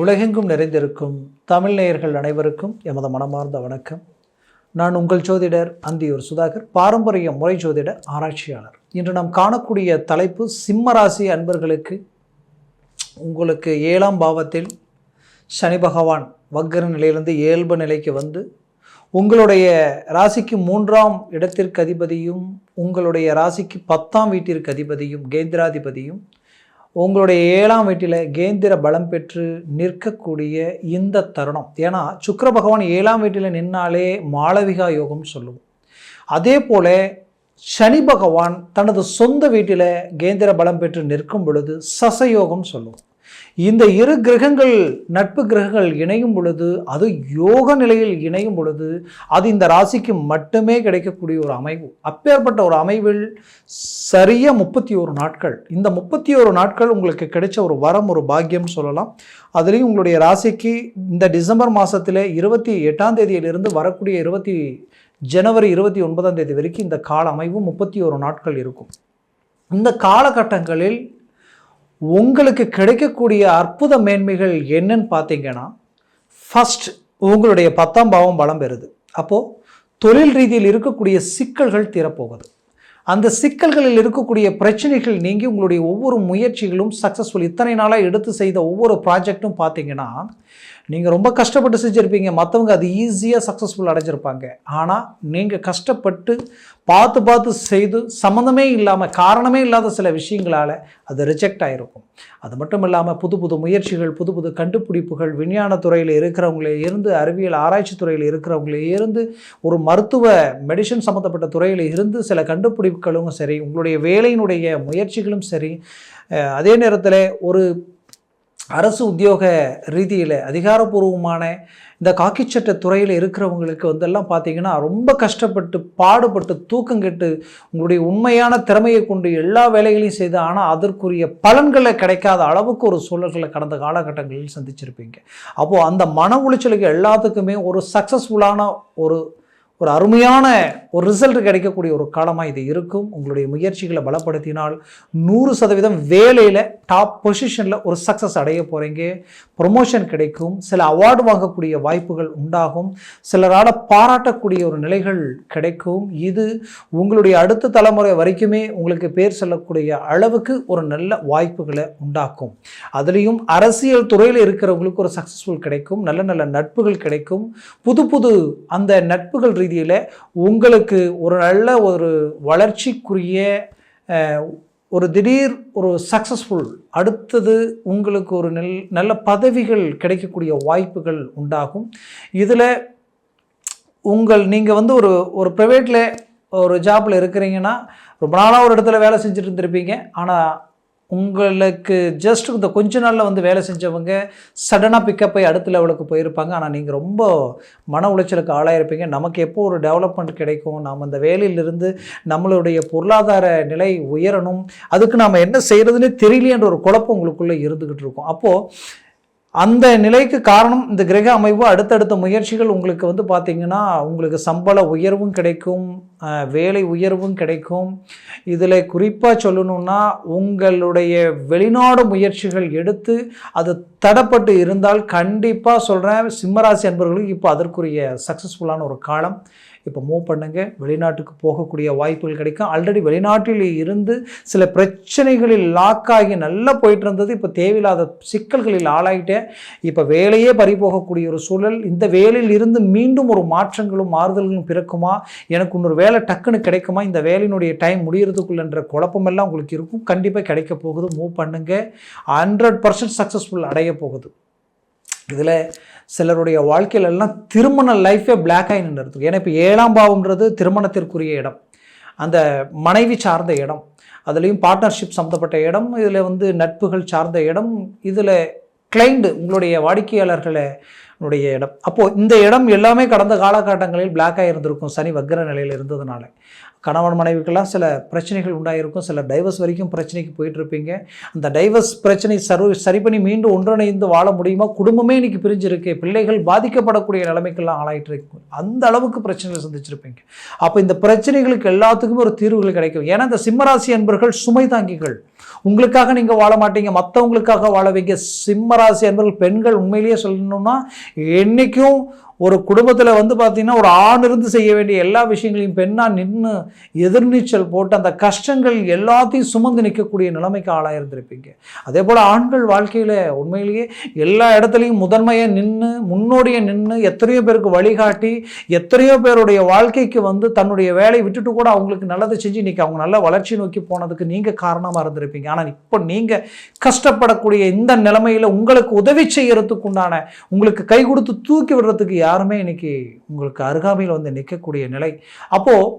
உலகெங்கும் நிறைந்திருக்கும் தமிழ் நேயர்கள் அனைவருக்கும் எமது மனமார்ந்த வணக்கம். நான் உங்கள் ஜோதிடர் அந்தியூர் சுதாகர் பாரம்பரிய முறை ஜோதிட ஆராய்ச்சியாளர். இன்று நாம் காணக்கூடிய தலைப்பு சிம்ம ராசி அன்பர்களுக்கு உங்களுக்கு ஏழாம் பாவத்தில் சனி பகவான் வக்கர நிலையிலிருந்து இயல்பு நிலைக்கு வந்து உங்களுடைய ராசிக்கு மூன்றாம் இடத்திற்கு அதிபதியும் உங்களுடைய ராசிக்கு பத்தாம் வீட்டிற்கு அதிபதியும் கேந்திராதிபதியும் உங்களுடைய ஏழாம் வீட்டில் கேந்திர பலம் பெற்று நிற்கக்கூடிய இந்த தருணம். ஏன்னா சுக்கர பகவான் ஏழாம் வீட்டில் நின்னாலே மாளவிகா யோகம் சொல்லுவோம். அதே போல சனி பகவான் தனது சொந்த வீட்டில் கேந்திர பலம் பெற்று நிற்கும் பொழுது சசயோகம் சொல்லுவோம். இந்த இரு கிரகங்கள் நட்பு கிரகங்கள் இணையும் பொழுது அது யோக நிலையில் இணையும் பொழுது அது இந்த ராசிக்கு மட்டுமே கிடைக்கக்கூடிய ஒரு அமைவு. அப்பேற்பட்ட ஒரு அமைவில் சரியா முப்பத்தி ஒரு நாட்கள். இந்த முப்பத்தி ஒரு நாட்கள் உங்களுக்கு கிடைச்ச ஒரு வரம் ஒரு பாக்கியம் சொல்லலாம். அதுலேயும் உங்களுடைய ராசிக்கு இந்த டிசம்பர் மாதத்தில் இருபத்தி எட்டாம் தேதியிலிருந்து வரக்கூடிய இருபத்தி ஜனவரி இருபத்தி ஒன்பதாம் தேதி வரைக்கும் இந்த கால அமைவு முப்பத்தி ஒரு நாட்கள் இருக்கும். இந்த காலகட்டங்களில் உங்களுக்கு கிடைக்கக்கூடிய அற்புத மேன்மைகள் என்னன்னு பார்த்தீங்கன்னா ஃபஸ்ட் உங்களுடைய பத்தாம் பாவம் பலம் பெறுது. அப்போது தொழில் ரீதியில் இருக்கக்கூடிய சிக்கல்கள் தீரப்போகுது. அந்த சிக்கல்களில் இருக்கக்கூடிய பிரச்சனைகள் நீங்கி உங்களுடைய ஒவ்வொரு முயற்சிகளும் சக்ஸஸ்ஃபுல் இத்தனை நாளாக எடுத்து செய்த ஒவ்வொரு ப்ராஜெக்ட்டும் பார்த்தீங்கன்னா நீங்கள் ரொம்ப கஷ்டப்பட்டு செஞ்சுருப்பீங்க. மற்றவங்க அது ஈஸியாக சக்ஸஸ்ஃபுல் அடைஞ்சிருப்பாங்க. ஆனால் நீங்கள் கஷ்டப்பட்டு பார்த்து பார்த்து செய்து சம்மந்தமே இல்லாமல் காரணமே இல்லாத சில விஷயங்களால் அது ரிஜெக்ட் ஆகிருக்கும் அது மட்டும் இல்லாமல் புது புது முயற்சிகள் புது புது கண்டுபிடிப்புகள் விஞ்ஞான துறையில் இருக்கிறவங்களே இருந்து அறிவியல் ஆராய்ச்சி துறையில் இருக்கிறவங்களே இருந்து ஒரு மருத்துவ மெடிசன் சம்மந்தப்பட்ட துறையில் இருந்து சில கண்டுபிடிப்புகளும் சரி உங்களுடைய வேலையினுடைய முயற்சிகளும் சரி அதே நேரத்தில் ஒரு அரசு உத்தியோக ரீதியில் அதிகாரப்பூர்வமான இந்த காக்கிச்சட்ட துறையில் இருக்கிறவங்களுக்கு வந்தெல்லாம் பார்த்தீங்கன்னா ரொம்ப கஷ்டப்பட்டு பாடுபட்டு தூக்கம் கெட்டு உங்களுடைய உண்மையான திறமையை கொண்டு எல்லா வேலைகளையும் செய்து ஆனால் அதற்குரிய பலன்களை கிடைக்காத அளவுக்கு ஒரு சூழல்களை கடந்த காலகட்டங்களில் சந்திச்சிருப்பீங்க. அப்போது அந்த மன உளைச்சலுக்கு எல்லாத்துக்குமே ஒரு சக்ஸஸ்ஃபுல்லான ஒரு ஒரு அருமையான ஒரு ரிசல்ட் கிடைக்கக்கூடிய ஒரு காலமாக இது இருக்கும். உங்களுடைய முயற்சிகளை பலப்படுத்தினால் நூறு சதவீதம் வேலையில் டாப் பொசிஷனில் ஒரு சக்ஸஸ் அடைய போகிறீங்க ப்ரொமோஷன் கிடைக்கும். சில அவார்டு வாங்கக்கூடிய வாய்ப்புகள் உண்டாகும். சிலரால் பாராட்டக்கூடிய ஒரு நிலைகள் கிடைக்கும். இது உங்களுடைய அடுத்த தலைமுறை வரைக்குமே உங்களுக்கு பேர் சொல்லக்கூடிய அளவுக்கு ஒரு நல்ல வாய்ப்புகளை உண்டாக்கும். அதுலேயும் அரசியல் துறையில் இருக்கிறவங்களுக்கு ஒரு சக்ஸஸ்ஃபுல் கிடைக்கும். நல்ல நல்ல நட்புகள் கிடைக்கும். புது புது அந்த நட்புகள் ரீதியில் உங்களுக்கு ஒரு நல்ல ஒரு வளர்ச்சிக்குரிய ஒரு திடீர் ஒரு சக்ஸஸ்ஃபுல் அடுத்தது உங்களுக்கு ஒரு நெல் நல்ல பதவிகள் கிடைக்கக்கூடிய வாய்ப்புகள் உண்டாகும். இதில் உங்கள் நீங்கள் வந்து ஒரு ஒரு ப்ரைவேட்டில் ஒரு ஜாப்பில் இருக்கிறீங்கன்னா ரொம்ப நாளாக ஒரு இடத்துல வேலை செஞ்சுட்டு இருந்திருப்பீங்க. ஆனால் உங்களுக்கு ஜஸ்ட் இந்த கொஞ்ச நாளில் வந்து வேலை செஞ்சவங்க சடனாக பிக்கப் ஆகி அடுத்த லெவலுக்கு போயிருப்பாங்க. ஆனால் நீங்கள் ரொம்ப மன உளைச்சலுக்கு ஆளாயிருப்பீங்க. நமக்கு எப்போ ஒரு டெவலப்மெண்ட் கிடைக்கும்? நாம் அந்த வேலையிலிருந்து நம்மளுடைய பொருளாதார நிலை உயரணும். அதுக்கு நாம் என்ன செய்கிறதுனே தெரியலையன்ற ஒரு குழப்பம் உங்களுக்குள்ளே இருந்துக்கிட்டு இருக்கும். அப்போது அந்த நிலைக்கு காரணம் இந்த கிரக அமைவு அடுத்தடுத்த முயற்சிகள் உங்களுக்கு வந்து பார்த்திங்கன்னா உங்களுக்கு சம்பள உயர்வும் கிடைக்கும் வேலை உயர்வும் கிடைக்கும். இதில் குறிப்பாக சொல்லணுன்னா உங்களுடைய வெளிநாடு முயற்சிகள் எடுத்து அது தடப்பட்டு இருந்தால் கண்டிப்பாக சொல்கிறேன் சிம்மராசி அன்பர்களுக்கு இப்போ அதற்குரிய சக்ஸஸ்ஃபுல்லான ஒரு காலம். இப்போ மூவ் பண்ணுங்கள் வெளிநாட்டுக்கு போகக்கூடிய வாய்ப்புகள் கிடைக்கும். ஆல்ரெடி வெளிநாட்டில் இருந்து சில பிரச்சனைகளில் லாக் ஆகி நல்லா போயிட்டு இருந்தது. இப்போ தேவையில்லாத சிக்கல்களில் ஆளாயிட்டேன். இப்போ வேலையே பறிபோகக்கூடிய ஒரு சூழல். இந்த வேலையில் இருந்து மீண்டும் ஒரு மாற்றங்களும் மாறுதல்களும் பிறக்குமா? எனக்கு இன்னொரு வேலை டக்குன்னு கிடைக்குமா? இந்த வேலையினுடைய டைம் முடிகிறதுக்குள்ளன்ற குழப்பமெல்லாம் உங்களுக்கு இருக்கும். கண்டிப்பாக கிடைக்க போகுது. மூவ் பண்ணுங்கள் ஹண்ட்ரட் பர்சன்ட் சக்ஸஸ்ஃபுல் அடைய போகுது. இதில் சிலருடைய வாழ்க்கையிலெல்லாம் திருமண லைஃபே பிளாக் ஆகி நின்றுருக்கு. ஏன்னா இப்போ ஏழாம் பாவம்ன்றது திருமணத்திற்குரிய இடம். அந்த மனைவி சார்ந்த இடம். அதுலேயும் பார்ட்னர்ஷிப் சம்மந்தப்பட்ட இடம் இதில் வந்து நட்புகள் சார்ந்த இடம் இதில் கிளைண்டு உங்களுடைய வாடிக்கையாளர்களை உடைய இடம். அப்போது இந்த இடம் எல்லாமே கடந்த காலகட்டங்களில் பிளாக் ஆகியிருந்திருக்கும் சனி வக்ர நிலையில் இருந்ததுனால. கணவன் மனைவிக்கெல்லாம் சில பிரச்சனைகள் உண்டாயிருக்கும். சில டைவர்ஸ் வரைக்கும் பிரச்சனைக்கு போயிட்டு இருப்பீங்க அந்த டைவர்ஸ் பிரச்சனை சர்வ சரி பண்ணி மீண்டும் ஒன்றிணைந்து வாழ முடியுமா? குடும்பமே இன்னைக்கு பிரிஞ்சிருக்கு. பிள்ளைகள் பாதிக்கப்படக்கூடிய நிலைமைக்கெல்லாம் ஆளாயிட்டு இருக்கு அந்த அளவுக்கு பிரச்சனைகள் சந்திச்சிருப்பீங்க. அப்போ இந்த பிரச்சனைகளுக்கு எல்லாத்துக்குமே ஒரு தீர்வுகள் கிடைக்கும். ஏன்னா இந்த சிம்மராசி அன்பர்கள் சுமை தாங்கிகள். உங்களுக்காக நீங்கள் வாழ மாட்டீங்க. மற்றவங்களுக்காக வாழ வைக்க சிம்மராசி அன்பர்கள் பெண்கள் உண்மையிலேயே சொல்லணும்னா என்றைக்கும் ஒரு குடும்பத்தில் வந்து பார்த்தீங்கன்னா ஒரு ஆண் இருந்து செய்ய வேண்டிய எல்லா விஷயங்களையும் பெண்ணாக நின்று எதிர்நீச்சல் போட்டு அந்த கஷ்டங்கள் எல்லாத்தையும் சுமந்து நிற்கக்கூடிய நிலைமைக்கு ஆளாக இருந்திருப்பீங்க. அதே போல் ஆண்கள் வாழ்க்கையில் உண்மையிலேயே எல்லா இடத்துலையும் முதன்மையாக நின்று முன்னோடியை நின்று எத்தனையோ பேருக்கு வழிகாட்டி எத்தனையோ பேருடைய வாழ்க்கைக்கு வந்து தன்னுடைய வேலையை விட்டுட்டு கூட அவங்களுக்கு நல்லதை செஞ்சு இன்றைக்கி அவங்க நல்ல வளர்ச்சி நோக்கி போனதுக்கு நீங்கள் காரணமாக இருந்திருப்பீங்க. ஆனால் இப்போ நீங்கள் கஷ்டப்படக்கூடிய இந்த நிலைமையில் உங்களுக்கு உதவி செய்யறதுக்கு உண்டான உங்களுக்கு கை கொடுத்து தூக்கி விடுறதுக்கு யாருமே இன்னைக்கு உங்களுக்கு அருகாமையில் வந்து நிற்கக்கூடிய நிலை. அப்போது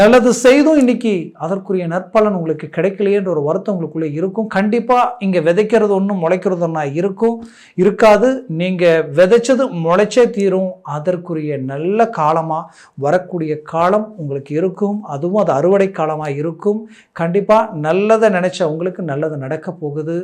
நல்லது செய்தும் இன்னைக்கு அதற்குரிய நற்பலன் உங்களுக்கு கிடைக்கலையேன்ற ஒரு வருத்தம் உங்களுக்குள்ளே இருக்கும். கண்டிப்பாக இங்கே விதைக்கிறது ஒன்றும் முளைக்கிறது ஒன்றா இருக்கும். இருக்காது. நீங்கள் விதைச்சது முளைச்சே தீரும். அதற்குரிய நல்ல காலமாக வரக்கூடிய காலம் உங்களுக்கு இருக்கும். அதுவும் அது அறுவடை காலமாக இருக்கும். கண்டிப்பாக நல்லதை நினச்ச உங்களுக்கு நல்லது நடக்க போகுது.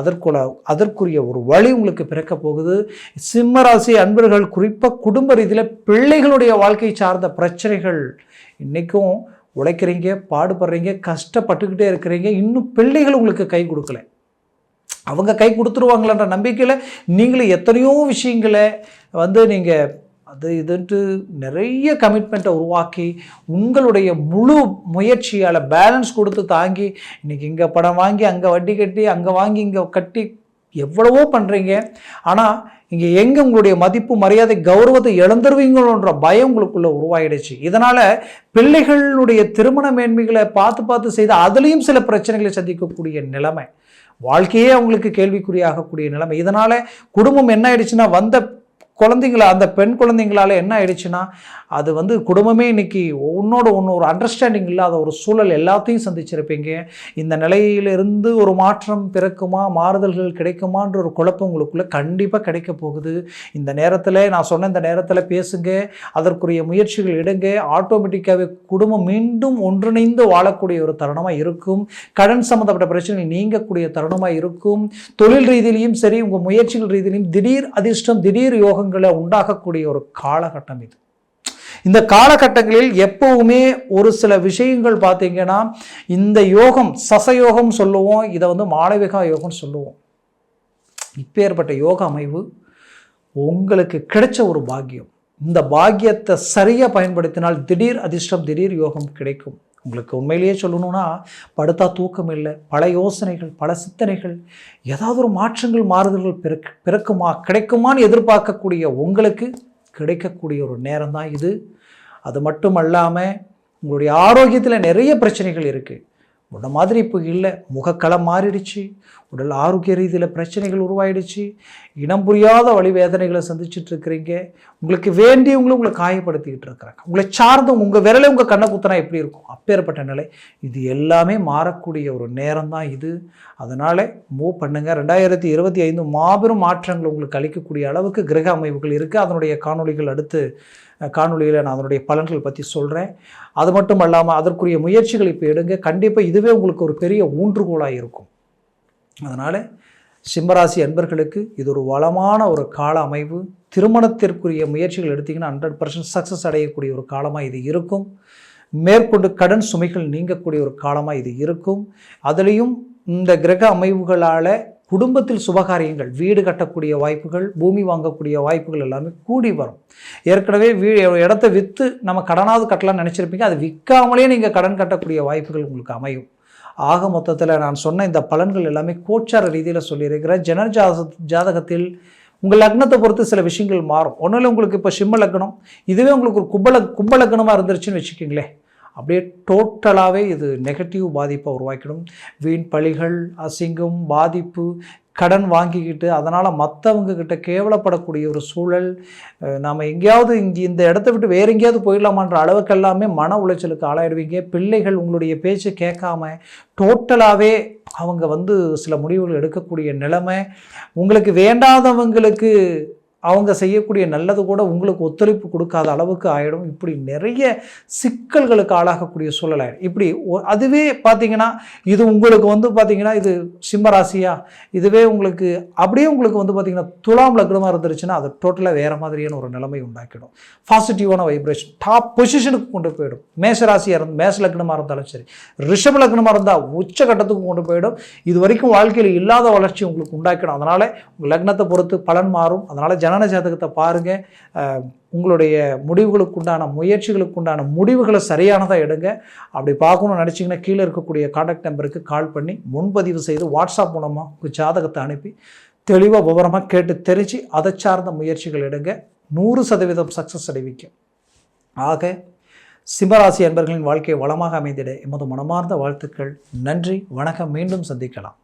அதற்குள்ள அதற்குரிய ஒரு வழி உங்களுக்கு பிறக்க போகுது. சிம்மராசி அன்பர்கள் குறிப்பாக குடும்ப ரீதியில் பிள்ளைகளுடைய வாழ்க்கை சார்ந்த பிரச்சனைகள் இன்றைக்கும் உழைக்கிறீங்க பாடுபடுறீங்க கஷ்டப்பட்டுக்கிட்டே இருக்கிறீங்க. இன்னும் பிள்ளைகள் உங்களுக்கு கை கொடுக்கல. அவங்க கை கொடுத்துருவாங்களன்ற நம்பிக்கையில் நீங்களும் எத்தனையோ விஷயங்களை வந்து நீங்கள் அது இதுன்ட்டு நிறைய கமிட்மெண்ட்டை உருவாக்கி உங்களுடைய முழு முயற்சியால் பேலன்ஸ் கொடுத்து தாங்கி இன்றைக்கி இங்கே படம் வாங்கி அங்கே வட்டி கட்டி அங்கே வாங்கி இங்கே கட்டி எவ்வளவோ பண்ணுறீங்க ஆனால் இங்கே எங்கே உங்களுடைய மதிப்பு மரியாதை கௌரவத்தை இழந்துருவீங்களோன்ற பயம் உங்களுக்குள்ளே உருவாயிடுச்சு. இதனால் பிள்ளைகளுடைய திருமண மேன்மைகளை பார்த்து பார்த்து செய்து அதுலேயும் சில பிரச்சனைகளை சந்திக்கக்கூடிய நிலைமை. வாழ்க்கையே அவங்களுக்கு கேள்விக்குறியாகக்கூடிய நிலைமை. இதனால் குடும்பம் என்ன ஆயிடுச்சுன்னா வந்த குழந்தைங்கள அந்த பெண் குழந்தைங்களால என்ன ஆயிடுச்சுன்னா அது வந்து குடும்பமே இன்னைக்கு உன்னோட ஒன்று ஒரு அண்டர்ஸ்டாண்டிங் இல்லாத ஒரு சூழல் எல்லாத்தையும் சந்திச்சிருப்பீங்க. இந்த நிலையிலிருந்து ஒரு மாற்றம் பிறக்குமா மாறுதல்கள் கிடைக்குமான்ற ஒரு குழப்பம் உங்களுக்குள்ளே கண்டிப்பாக கிடைக்க போகுது. இந்த நேரத்தில் நான் சொன்ன இந்த நேரத்தில் பேசுங்க அதற்குரிய முயற்சிகள் எடுங்க ஆட்டோமேட்டிக்காகவே குடும்பம் மீண்டும் ஒன்றிணைந்து வாழக்கூடிய ஒரு தருணமாக இருக்கும். கடன் சம்மந்தப்பட்ட பிரச்சனை நீங்கக்கூடிய தருணமாக இருக்கும். தொழில் ரீதியிலையும் சரி உங்கள் முயற்சிகள் ரீதியிலையும் திடீர் அதிர்ஷ்டம் திடீர் யோகம் உண்டாகக்கூடிய ஒரு காலகட்டம் இது. இந்த காலகட்டங்களில் எப்பவுமே ஒரு சில விஷயங்கள் பார்த்தீங்கன்னா இந்த யோகம் சசயோகம் சொல்லுவோம் இதை வந்து மாளவிகா யோகம் சொல்லுவோம். இப்பேற்பட்ட யோக அமைவு உங்களுக்கு கிடைச்ச ஒரு பாக்கியம். இந்த பாக்கியத்தை சரியாக பயன்படுத்தினால் திடீர் அதிர்ஷ்டம் திடீர் யோகம் கிடைக்கும். உங்களுக்கு உண்மையிலேயே சொல்லணும்னா படுத்தா தூக்கம் இல்லை பல யோசனைகள் பல சிந்தனைகள் ஏதாவது ஒரு மாற்றங்கள் மாறுதல்கள் பிறக் பிறக்குமா கிடைக்குமான்னு எதிர்பார்க்கக்கூடிய உங்களுக்கு கிடைக்கக்கூடிய ஒரு நேரம் தான் இது. அது மட்டும் அல்லாமல் உங்களுடைய ஆரோக்கியத்தில் நிறைய பிரச்சனைகள் இருக்குது முன்ன மாதிரி இப்போ இல்லை. முகக்களம் மாறிடுச்சு. உடல் ஆரோக்கிய ரீதியில் பிரச்சனைகள் உருவாயிடுச்சு. இனம் புரியாத வழி வேதனைகளை சந்திச்சுட்டு இருக்கிறீங்க உங்களுக்கு வேண்டியவங்களும் உங்களை காயப்படுத்திக்கிட்டு இருக்கிறாங்க. உங்களை சார்ந்தவங்க உங்கள் விரலை உங்கள் கண்ணை குத்தனா எப்படி இருக்கும்? அப்பேற்பட்ட நிலை. இது எல்லாமே மாறக்கூடிய ஒரு நேரம் தான் இது. அதனால் மூவ் பண்ணுங்கள் ரெண்டாயிரத்தி இருபத்தி ஐந்து மாபெரும் மாற்றங்கள் உங்களுக்கு அளிக்கக்கூடிய அளவுக்கு கிரக அமைப்புகள் இருக்குது அதனுடைய காணொளிகள் அடுத்து காணொலியில் நான் அதனுடைய பலன்கள் பற்றி சொல்கிறேன் அது மட்டும் இல்லாமல் அதற்குரிய முயற்சிகள் இப்போ எடுங்க. கண்டிப்பாக இதுவே உங்களுக்கு ஒரு பெரிய ஊன்றுகோலாக இருக்கும். அதனால் சிம்மராசி அன்பர்களுக்கு இது ஒரு வளமான ஒரு கால அமைவு. திருமணத்திற்குரிய முயற்சிகள் எடுத்திங்கன்னா ஹண்ட்ரட் பர்சன்ட் சக்ஸஸ் அடையக்கூடிய ஒரு காலமாக இது இருக்கும். மேற்கொண்டு கடன் சுமைகள் நீங்கக்கூடிய ஒரு காலமாக இது இருக்கும். அதுலேயும் இந்த கிரக அமைவுகளால் குடும்பத்தில் சுபகாரியங்கள் வீடு கட்டக்கூடிய வாய்ப்புகள் பூமி வாங்கக்கூடிய வாய்ப்புகள் எல்லாமே கூடி வரும். ஏற்கனவே வீ இடத்த விற்று நம்ம கடனாவது கட்டலாம்னு நினச்சிருப்பீங்க. அது விற்காமலே நீங்கள் கடன் கட்டக்கூடிய வாய்ப்புகள் உங்களுக்கு அமையும். ஆக மொத்தத்தில் நான் சொன்ன இந்த பலன்கள் எல்லாமே கோச்சார ரீதியில் சொல்லியிருக்கிறேன் ஜன ஜாத ஜாதகத்தில் உங்கள் லக்னத்தை பொறுத்து சில விஷயங்கள் மாறும். ஒன்றும் இல்லை உங்களுக்கு இப்போ சிம்ம லக்னம் இதுவே உங்களுக்கு ஒரு கும்பல கும்ப லக்னமாக இருந்துருச்சுன்னு வச்சுக்கிங்களேன் அப்படியே டோட்டலாகவே இது நெகட்டிவ் பாதிப்பை உருவாக்கிடும். வீண் பழிகள் அசிங்கம் பாதிப்பு கடன் வாங்கிக்கிட்டு அதனால் மற்றவங்க கிட்ட கேவலப்படக்கூடிய ஒரு சூழல் நாம் எங்கேயாவது இங்கே இந்த இடத்த விட்டு வேறு எங்கேயாவது போயிடலாமான்ற அளவுக்கு எல்லாமே மன உளைச்சலுக்கு ஆளாயிடுவீங்க. பிள்ளைகள் உங்களுடைய பேச்சை கேட்காம டோட்டலாகவே அவங்க வந்து சில முடிவுகள் எடுக்கக்கூடிய நிலைமை உங்களுக்கு வேண்டாதவங்களுக்கு அவங்க செய்யக்கூடிய நல்லது கூட உங்களுக்கு ஒத்துழைப்பு கொடுக்காத அளவுக்கு ஆகிடும் இப்படி நிறைய சிக்கல்களுக்கு ஆளாகக்கூடிய சூழல் ஆகிடும் இப்படி அதுவே பார்த்தீங்கன்னா இது உங்களுக்கு வந்து பார்த்தீங்கன்னா இது சிம்மராசியா இதுவே உங்களுக்கு அப்படியே உங்களுக்கு வந்து பார்த்தீங்கன்னா துலாம் லக்னமாக இருந்துருச்சுன்னா அது டோட்டலாக வேறு மாதிரியான ஒரு நிலைமை உண்டாக்கிடும். பாசிட்டிவான வைப்ரேஷன் டாப் பொசிஷனுக்கு கொண்டு போயிடும். மேசராசியாக இருந்து மேச லக்னமாக இருந்தாலும் சரி ரிஷப லக்னமாக இருந்தால் உச்சகட்டத்துக்கு கொண்டு போயிடும். இது வரைக்கும் வாழ்க்கையில் இல்லாத வளர்ச்சி உங்களுக்கு உண்டாக்கிடும். அதனால் உங்கள் லக்னத்தை பொறுத்து பலன் மாறும். அதனால் ஜனன ஜாதகத்தை பாருங்கள் உங்களுடைய முடிவுகளுக்கு உண்டான முயற்சிகளுக்கு உண்டான முடிவுகளை சரியானதாக எடுங்க. அப்படி பார்க்கணும்னு நினச்சிங்கன்னா கீழே இருக்கக்கூடிய காண்டாக்ட் நம்பருக்கு கால் பண்ணி முன்பதிவு செய்து வாட்ஸ்அப் மூலமாக உங்கள் ஜாதகத்தை அனுப்பி தெளிவாக விவரமாக கேட்டு தெரிஞ்சு அதை சார்ந்த முயற்சிகள் எடுங்க. நூறு சதவீதம் சக்ஸஸ் அடைவிக்கும் ஆக சிம்மராசி அன்பர்களின் வாழ்க்கை வளமாக அமைந்திட எமது மனமார்ந்த வாழ்த்துக்கள். நன்றி வணக்கம். மீண்டும் சந்திக்கலாம்.